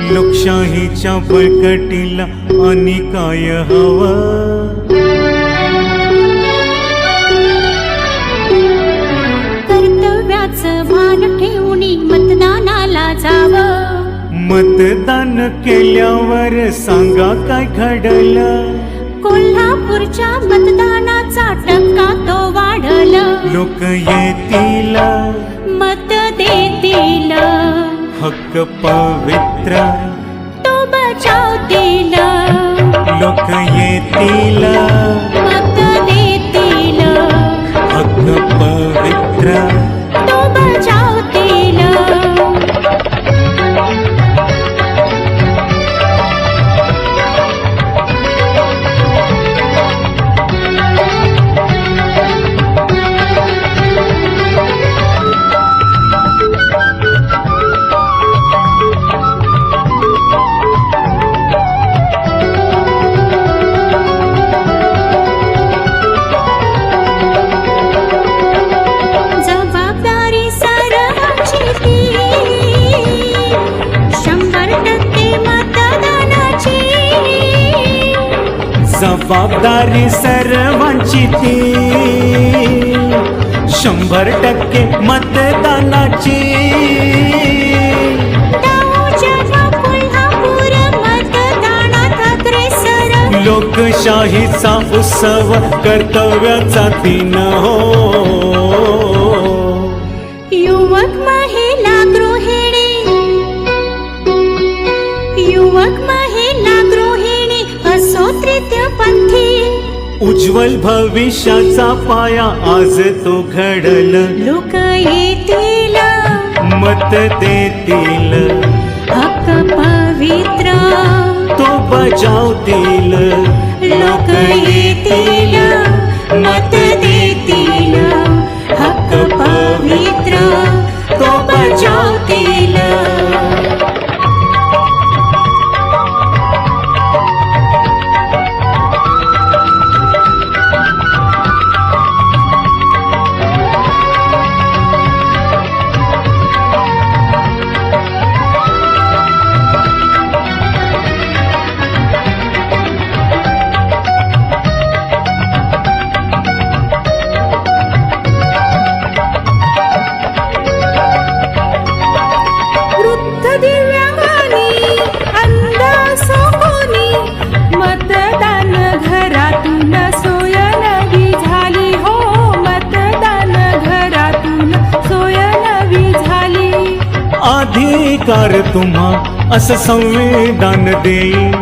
लोकशाहीच्या बळकटीला आणि काय हवं? कर्तव्याचं भान ठेवून मतदानाला जावं. मतदान केल्यावर सांगा काय घडलं? कोल्हापूरच्या मतदानाचा टक्का तो वाढल. लोक येतील. मत हक्क पवित्र तो बचावतील लोक येतील. जबाबदारी सर्वांची ती. शंभर टक्के मतदानाची. लोकशाहीचा उत्सव कर्तव्याचा दिन हो. युवक उज्ज्वल भविष्याचा पाया आज तो घडल. लोक येतील. मत देतील. हक्क पवित्र. तो बजावतील. लोक येतील. अधिकार तुम्हा असं संविधान देईल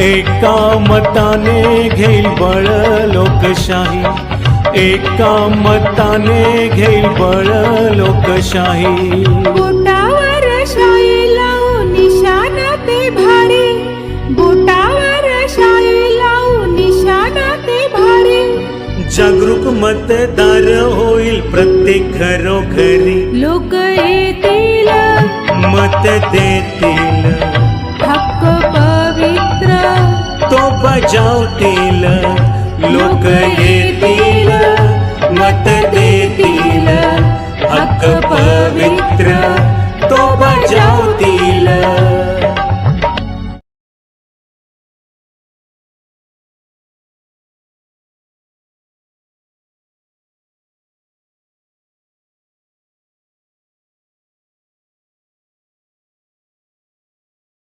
एका मताने घेईल बळ लोकशाही. एका मताने घेईल बळ लोकशाही. बोटावर शाई लावून निशाण ते भारी. बोटावर शाई लावून निशाण ते भारी. जागरूक मतदार होईल प्रत्येक घरोघरी. लोक येतील मत देतील. हक्क पवित्र तो बजावतील. लोक येतील.